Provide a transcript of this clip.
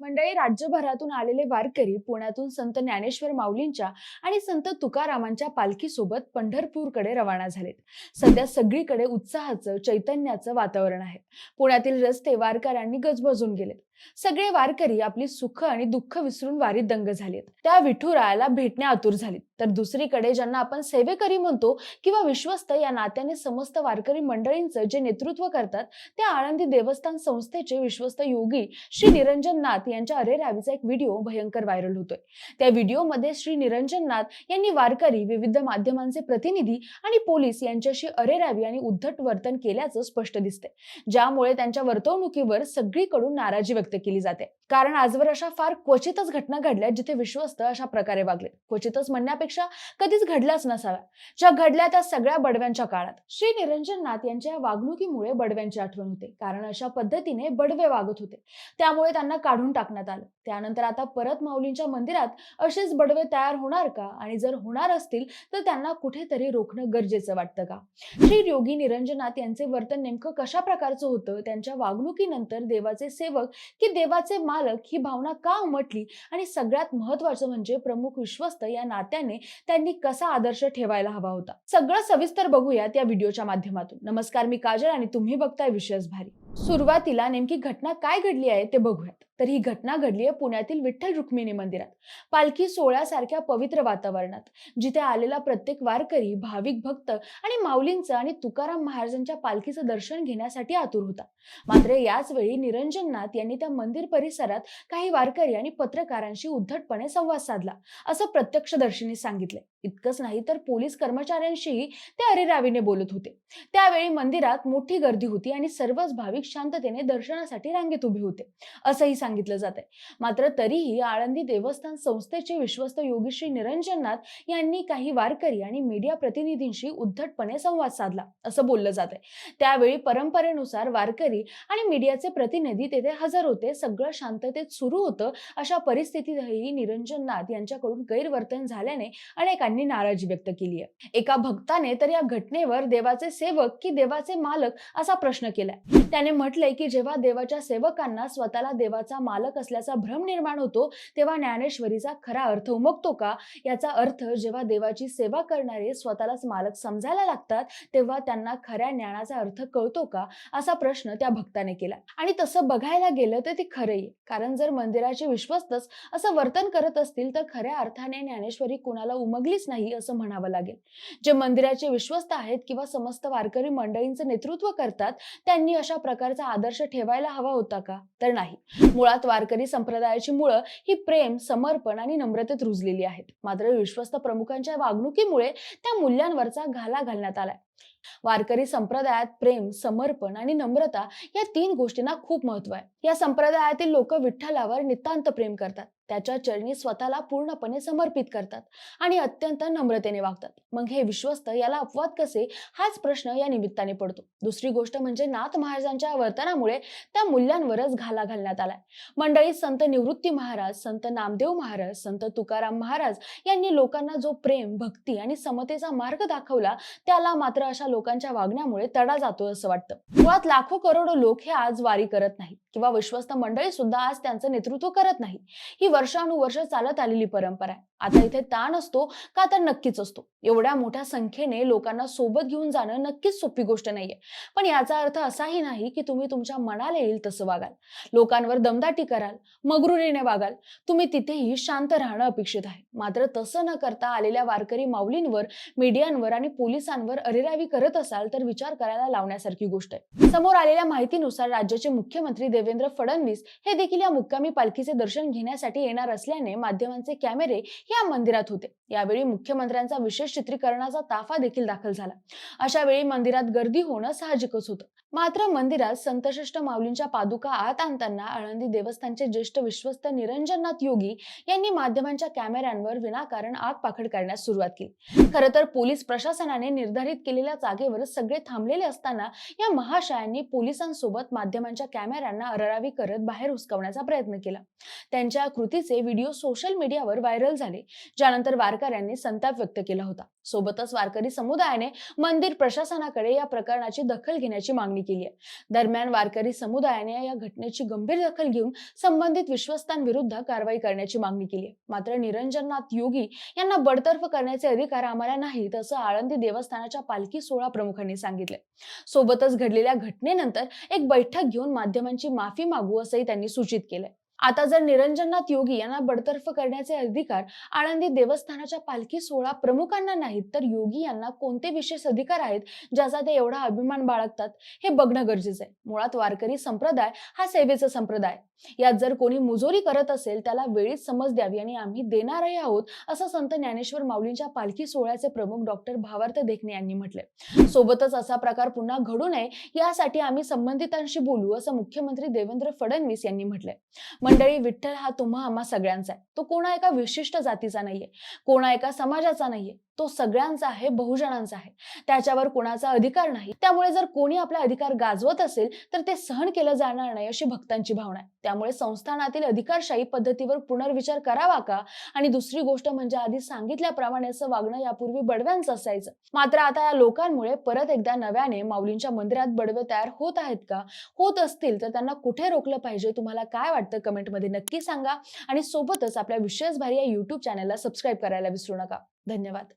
मंडळी राज्यभरातून आलेले वारकरी पुण्यातून संत ज्ञानेश्वर माऊलींच्या आणि संत तुकारामांच्या पालखीसोबत पंढरपूरकडे रवाना झालेत. सध्या सगळीकडे उत्साहाचं चैतन्याचं वातावरण आहे. पुण्यातील रस्ते वारकऱ्यांनी गजबजून गेलेत. सगळे वारकरी आपली सुख आणि दुःख विसरून वारीत दंग झालेत. त्या विठुरायाला भेटण्या आतुर झालीत. तर दुसरीकडे ज्यांना आपण सेवेकरी म्हणतो किंवा विश्वस्त या नात्याने समस्त वारकरी मंडळींचं जे नेतृत्व करतात ते आळंदी देवस्थान संस्थेचे विश्वस्त योगी श्री निरंजन नाथ यांच्या अरेरावीचा एक व्हिडिओ भयंकर व्हायरल होतोय. त्या व्हिडिओमध्ये श्री निरंजन नाथ यांनी वारकरी विविध माध्यमांचे प्रतिनिधी आणि पोलीस यांच्याशी अरेरावी आणि उद्धट वर्तन केल्याचं स्पष्ट दिसतंय. ज्यामुळे त्यांच्या वर्तवणुकीवर सगळीकडून नाराजी व्यक्त केली जाते. कारण आजवर अशा फार क्वचितच घटना घडल्या जिथे विश्वस्त अशा प्रकारे वागले क्वचितच म्हणण्यापेक्षा कधीच घडल्याच नसाव्या ज्या घडल्या त्या सगळ्या बडव्यांच्या काळात. श्री निरंजन नाथ यांच्या या वागणुकीमुळे बडव्यांची आठवण होते. कारण अशा पद्धतीने बडवे वागत होते. त्यामुळे त्यांना काढून टाकण्यात आलं. त्यानंतर आता परत माऊलींच्या मंदिरात असेच बडवे तयार होणार का? आणि जर होणार असतील तर त्यांना कुठेतरी रोखणं गरजेचं वाटतं का? श्री योगी निरंजनाथ यांचे वर्तन नेमकं कशा प्रकारचं होतं? त्यांच्या वागणुकीनंतर देवाचे सेवक की देवाचे मालक ही भावना का उमटली? आणि सगळ्यात महत्वाचं म्हणजे प्रमुख विश्वस्त या नात्याने त्यांनी कसा आदर्श ठेवायला हवा होता. सगळं सविस्तर बघूयात या व्हिडिओच्या माध्यमातून. नमस्कार मी काजल आणि तुम्ही बघताय विशेष भारी. सुरुवातीला नेमकी घटना काय घडली आहे ते बघूयात. तर ही घटना घडली आहे पुण्यातील विठ्ठल रुक्मिणी मंदिरात. पालखी सोहळ्यासारख्या पवित्र वातावरणात. जिथे आलेला प्रत्येक वारकरी भाविक भक्त आणि माऊलींचं आणि तुकाराम महाराजांच्या पालखीचं दर्शन घेण्यासाठी आतुर होता. मात्र याच वेळी निरंजन नाथ यांनी त्या मंदिर परिसरात काही वारकरी आणि पत्रकारांशी उद्धटपणे संवाद साधला असं प्रत्यक्षदर्शींनी सांगितले इतकंच नाही तर पोलीस कर्मचाऱ्यांशीही ते अरेरावीने बोलत होते. त्यावेळी मंदिरात मोठी गर्दी होती आणि सर्वच भाविक शांततेने दर्शनासाठी रांगेत उभे होते. असंही सांगितलं जात आहे मात्र तरीही आळंदी देवस्थान संस्थेचे विश्वस्त योगी श्री निरंजननाथ यांनी काही वारकरी आणि मीडिया प्रतिनिधींशी उद्धटपणे संवाद साधला असं बोललं जात आहे त्यावेळी परंपरेनुसार वारकरी आणि मीडियाचे प्रतिनिधी तेथे हजर होते. सगळं शांततेत सुरू होतं अशा परिस्थितीतही निरंजननाथ यांच्याकडून गैरवर्तन झाल्याने अनेकांनी नाराजी व्यक्त केली आहे. एका भक्ताने तर या घटनेवर देवाचे सेवक की देवाचे मालक असा प्रश्न केलाय. त्याने म्हटलंय की जेव्हा देवाच्या सेवकांना स्वतःला देवाचा मालक असल्याचा भ्रम निर्माण होतो तेव्हा ज्ञानेश्वरीचा खरा अर्थ उमगतो का? याचा अर्थ जेव्हा देवाची सेवा करणारे स्वतःलाच मालक समजायला लागतात तेव्हा त्यांना खऱ्या ज्ञानाचा अर्थ कळतो का? असा प्रश्न त्या भक्ताने केला आणि तसं बघायला गेलं तर ते खरंही कारण जर मंदिराचे विश्वस्तच असं वर्तन करत असतील तर खऱ्या अर्थाने ज्ञानेश्वरी कुणाला उमगली झालीच नाही असं म्हणावं लागेल. जे मंदिराचे विश्वस्त आहेत किंवा समस्त वारकरी मंडळींचं नेतृत्व करतात त्यांनी अशा प्रकारचा आदर्श ठेवायला हवा होता का? तर नाही. मुळात वारकरी संप्रदायाची मुळं ही प्रेम समर्पण आणि नम्रतेत रुजलेली आहेत. मात्र विश्वस्त प्रमुखांच्या वागणुकीमुळे त्या मूल्यांवरचा घाला घालण्यात आलाय. वारकरी संप्रदायात प्रेम समर्पण आणि नम्रता या तीन गोष्टींना खूप महत्त्व आहे. या संप्रदायातील लोक विठ्ठलावर नितांत प्रेम करतात. त्याच्या चरणी स्वतःला पूर्णपणे समर्पित करतात आणि अत्यंत नम्रतेने वागतात. मग हे विश्वस्त याला अपवाद कसे? हाच प्रश्न या निमित्ताने पडतो. दुसरी गोष्ट म्हणजे नाथ महाराजांच्या वर्तनामुळे त्या मूल्यांवरच घाला घालण्यात आलाय. मंडळी संत निवृत्ती महाराज संत नामदेव महाराज संत तुकाराम महाराज यांनी लोकांना जो प्रेम भक्ती आणि समतेचा मार्ग दाखवला त्याला मात्र अशा लोकांच्या वागण्यामुळे तडा जातो असं वाटतं. मुळात लाखो करोडो लोक हे आज वारी करत नाही किंवा विश्वस्त मंडळी सुद्धा आज त्यांचं नेतृत्व करत नाही ही वर्षानुवर्ष चालत आलेली परंपरा आहे. आता इथे ताण असतो का तर नक्कीच असतो. एवढ्या मोठ्या संख्येने लोकांना सोबत घेऊन जाणं नक्कीच सोपी गोष्ट नाहीये. पण याचा अर्थ असाही नाही की तुम्ही तुमच्या मनाला येईल तसं वागाल. लोकांवर दमदाटी कराल मगरुरीने वागाल. तुम्ही तिथेही शांत राहणं अपेक्षित आहे. मात्र तसं न करता आलेल्या वारकरी माऊलींवर मीडियांवर आणि पोलिसांवर अरेरावी करत असाल तर विचार करायला लावण्यासारखी गोष्ट आहे. समोर आलेल्या माहितीनुसार राज्याचे मुख्यमंत्री देवेंद्र फडणवीस हे देखील या मुक्कामी पालखीचे दर्शन घेण्यासाठी येणार असल्याने माध्यमांचे कॅमेरे या मंदिरात होते. यावेळी मुख्यमंत्र्यांचा विशेष चित्रीकरणाचा ताफा देखील दाखल झाला. अशा वेळी मंदिरात गर्दी होणं साहजिकच होतं. मात्र मंदिरात संतश्रेष्ठ माऊलींच्या पादुका आत आणताना आळंदी देवस्थानचे ज्येष्ठ विश्वस्त निरंजननाथ योगी यांनी माध्यमांच्या कॅमेऱ्यांवर विनाकारण आग पाखड करण्यास सुरुवात केली. खरं तर पोलीस प्रशासनाने निर्धारित केलेल्या जागेवर सगळे थांबलेले असताना या महाशयांनी पोलिसांसोबत माध्यमांच्या कॅमेऱ्यांना अररावी करत बाहेर हुसकवण्याचा प्रयत्न केला. त्यांच्या कृतीचे व्हिडिओ सोशल मीडियावर व्हायरल झाले. ज्यानंतर वारकऱ्यांनी संताप व्यक्त केला होता. सोबतच वारकरी समुदायाने मंदिर प्रशासनाकडे या प्रकरणाची दखल घेण्याची मागणी केली आहे. दरम्यान वारकरी समुदायाने या घटनेची गंभीर दखल घेऊन संबंधित विश्वस्तांविरुद्ध कारवाई करण्याची मागणी केली आहे. मात्र निरंजननाथ योगी यांना बडतर्फ करण्याचे अधिकार आम्हाला नाहीत असं आळंदी देवस्थानाच्या पालखी सोहळा प्रमुखांनी सांगितले सोबतच घडलेल्या घटनेनंतर एक बैठक घेऊन माध्यमांची माफी मागू असंही त्यांनी सूचित केलंय. आता जर निरंजननाथ योगी यांना बडतर्फ करण्याचे अधिकार आळंदी देवस्थानाच्या पालखी सोहळा प्रमुखांना नाहीत तर योगी यांना कोणते विशेष अधिकार आहेत ज्याचा ते एवढा अभिमान बाळगतात हे बघणं गरजेचं आहे. मुळात वारकरी संप्रदाय हा सेवेचा संप्रदाय. यात जर कोणी मुजोरी करत असेल त्याला वेळीच समज द्यावी आणि आम्ही देणारही आहोत असं संत ज्ञानेश्वर माऊलींच्या पालखी सोहळ्याचे प्रमुख डॉक्टर भावार्थ देखणे यांनी म्हटले सोबतच असा प्रकार पुन्हा घडू नये यासाठी आम्ही संबंधितांशी बोलू असं मुख्यमंत्री देवेंद्र फडणवीस यांनी म्हटलंय. मंडळी विठ्ठल हा तुम्हा आम्हा सगळ्यांचा आहे. तो कोणा एका विशिष्ट जातीचा नाहीये. कोणा एका समाजाचा नाहीये. तो सगळ्यांचा आहे बहुजनांचा आहे. त्याच्यावर कोणाचा अधिकार नाही. त्यामुळे जर कोणी आपला अधिकार गाजवत असेल तर ते सहन केलं जाणार नाही अशी भक्तांची भावना आहे. त्यामुळे संस्थानातील अधिकारशाही पद्धतीवर पुनर्विचार करावा का? आणि दुसरी गोष्ट म्हणजे आधी सांगितल्याप्रमाणे असं वागणं यापूर्वी बडव्यांचं असायचं. मात्र आता या लोकांमुळे परत एकदा नव्याने माऊलींच्या मंदिरात बडवे तयार होत आहेत का? होत असतील तर त्यांना कुठे रोखलं पाहिजे? तुम्हाला काय वाटतं? कमेंटमध्ये नक्की सांगा. आणि सोबतच आपल्या विशेष भारी या युट्यूब चॅनलला सबस्क्राईब करायला विसरू नका. धन्यवाद.